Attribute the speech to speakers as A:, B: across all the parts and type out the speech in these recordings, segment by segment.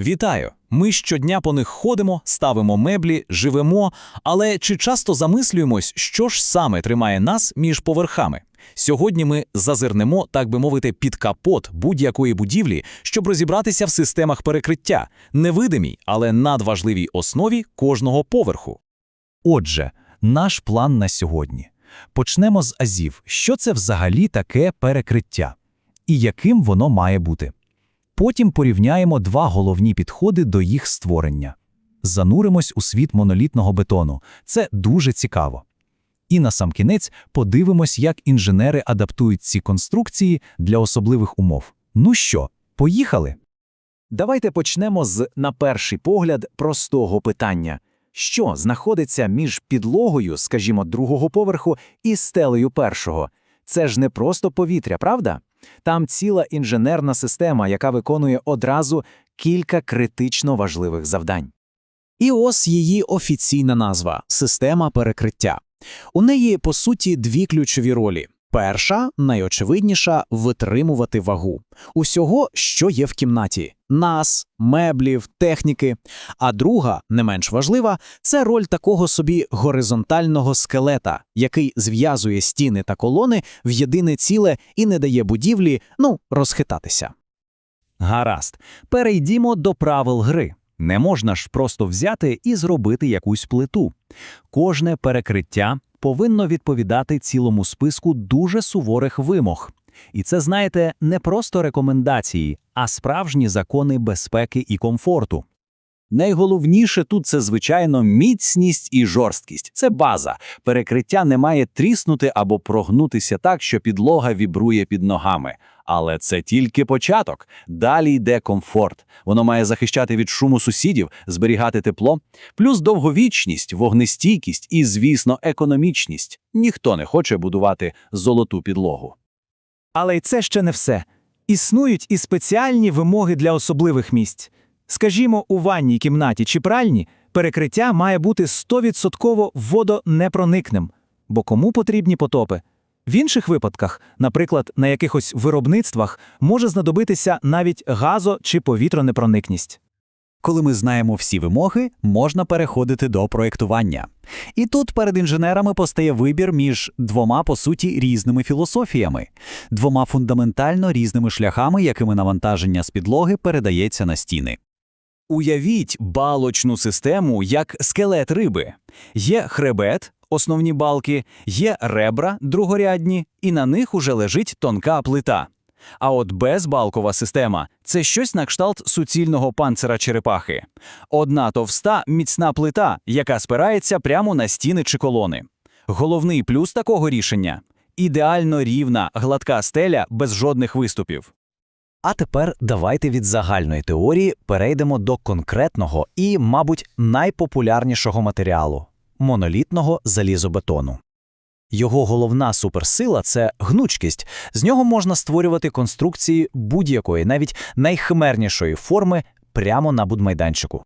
A: Вітаю! Ми щодня по них ходимо, ставимо меблі, живемо, але чи часто замислюємось, що ж саме тримає нас між поверхами? Сьогодні ми зазирнемо, так би мовити, під капот будь-якої будівлі, щоб розібратися в системах перекриття, невидимій, але надважливій основі кожного поверху.
B: Отже, наш план на сьогодні. Почнемо з азів. Що це взагалі таке перекриття? І яким воно має бути? Потім порівняємо два головні підходи до їх створення. Зануримось у світ монолітного бетону. Це дуже цікаво. І насамкінець подивимось, як інженери адаптують ці конструкції для особливих умов. Ну що, поїхали?
C: Давайте почнемо з, на перший погляд, простого питання. Що знаходиться між підлогою, скажімо, другого поверху і стелею першого? Це ж не просто повітря, правда? Там ціла інженерна система, яка виконує одразу кілька критично важливих завдань.
A: І ось її офіційна назва система перекриття. У неї, по суті, дві ключові ролі. Перша, найочевидніша витримувати вагу усього, що є в кімнаті нас, меблів, техніки. А друга, не менш важлива, це роль такого собі горизонтального скелета, який зв'язує стіни та колони в єдине ціле і не дає будівлі, ну, розхитатися.
B: Гаразд, перейдімо до правил гри. Не можна ж просто взяти і зробити якусь плиту. Кожне перекриття повинно відповідати цілому списку дуже суворих вимог. І це, знаєте, не просто рекомендації, а справжні закони безпеки і комфорту.
D: Найголовніше тут це, звичайно, міцність і жорсткість. Це база. Перекриття не має тріснути або прогнутися так, що підлога вібрує під ногами. Але це тільки початок. Далі йде комфорт. Воно має захищати від шуму сусідів, зберігати тепло, плюс довговічність, вогнестійкість і, звісно, економічність. Ніхто не хоче будувати золоту підлогу.
E: Але й це ще не все. Існують і спеціальні вимоги для особливих місць. Скажімо, у ванній кімнаті чи пральні перекриття має бути 100% водонепроникним, бо кому потрібні потопи? В інших випадках, наприклад, на якихось виробництвах, може знадобитися навіть газо- чи повітронепроникність.
B: Коли ми знаємо всі вимоги, можна переходити до проєктування. І тут перед інженерами постає вибір між двома, по суті, різними філософіями, двома фундаментально різними шляхами, якими навантаження з підлоги передається на стіни.
A: Уявіть балочну систему як скелет риби. Є хребет, основні балки, є ребра другорядні, і на них уже лежить тонка плита. А от безбалкова система це щось на кшталт суцільного панцира черепахи. Одна товста, міцна плита, яка спирається прямо на стіни чи колони. Головний плюс такого рішення ідеально рівна, гладка стеля без жодних виступів.
B: А тепер давайте від загальної теорії перейдемо до конкретного і, мабуть, найпопулярнішого матеріалу монолітного залізобетону. Його головна суперсила це гнучкість. З нього можна створювати конструкції будь-якої, навіть найхимернішої форми прямо на будмайданчику.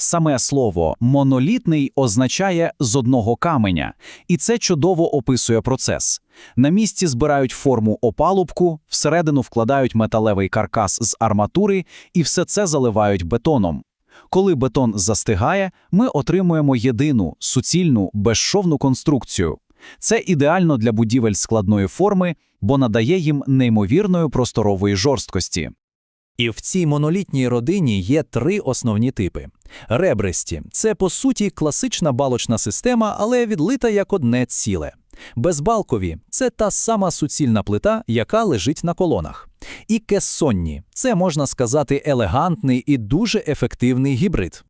A: Саме слово монолітний означає з одного каменя, і це чудово описує процес. На місці збирають форму опалубку, всередину вкладають металевий каркас з арматури і все це заливають бетоном. Коли бетон застигає, ми отримуємо єдину, суцільну, безшовну конструкцію. Це ідеально для будівель складної форми, бо надає їм неймовірної просторової жорсткості.
F: І в цій монолітній родині є три основні типи. Ребристі це по суті класична балочна система, але відлита як одне ціле. Безбалкові це та сама суцільна плита, яка лежить на колонах. І кессонні це можна сказати елегантний і дуже ефективний гібрид.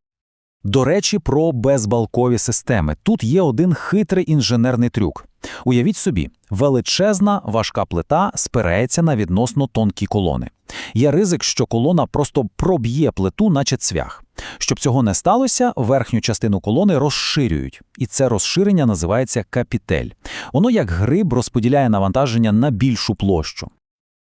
B: До речі, про безбалкові системи. Тут є один хитрий інженерний трюк. Уявіть собі, величезна важка плита спирається на відносно тонкі колони. Є ризик, що колона просто проб'є плиту, наче цвях. Щоб цього не сталося, верхню частину колони розширюють, і це розширення називається капітель. Воно як гриб розподіляє навантаження на більшу площу.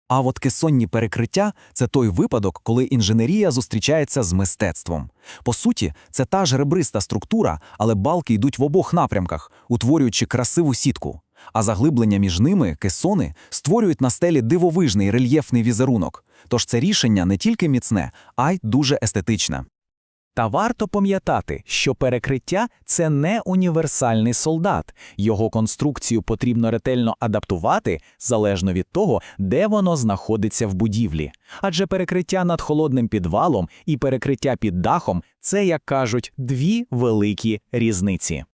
E: А от кесонні перекриття це той випадок, коли інженерія зустрічається з мистецтвом. По суті, це та ж ребриста структура, але балки йдуть в обох напрямках, утворюючи красиву сітку.
A: а заглиблення між ними, кесони, створюють на стелі дивовижний рельєфний візерунок. Тож це рішення не тільки міцне, а й дуже естетичне.
F: Та варто пам'ятати, що перекриття це не універсальний солдат. Його конструкцію потрібно ретельно адаптувати залежно від того, де воно знаходиться в будівлі. Адже перекриття над холодним підвалом і перекриття під дахом це, як кажуть, дві великі різниці.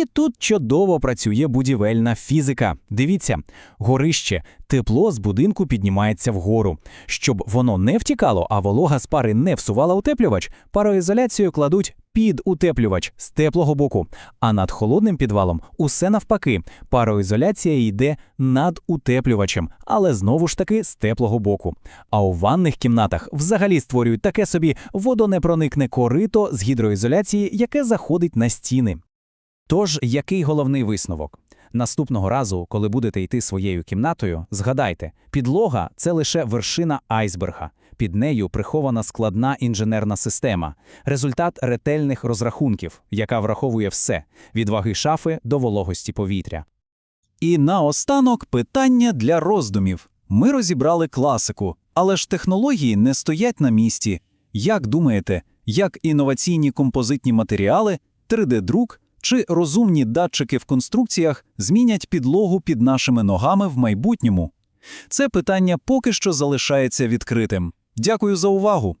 A: І тут чудово працює будівельна фізика. Дивіться, горище, тепло з будинку піднімається вгору. Щоб воно не втікало, а волога з пари не всувала утеплювач, пароізоляцію кладуть під утеплювач з теплого боку. А над холодним підвалом усе навпаки. Пароізоляція йде над утеплювачем, але знову ж таки з теплого боку. А у ванних кімнатах взагалі створюють таке собі водонепроникне корито з гідроізоляції, яке заходить на стіни.
F: Тож, який головний висновок? Наступного разу, коли будете йти своєю кімнатою, згадайте, підлога це лише вершина айсберга. Під нею прихована складна інженерна система, результат ретельних розрахунків, яка враховує все від ваги шафи до вологості повітря.
B: І наостанок питання для роздумів. Ми розібрали класику, але ж технології не стоять на місці. Як думаєте, як інноваційні композитні матеріали, 3D-друк чи розумні датчики в конструкціях змінять підлогу під нашими ногами в майбутньому? Це питання поки що залишається відкритим. Дякую за увагу!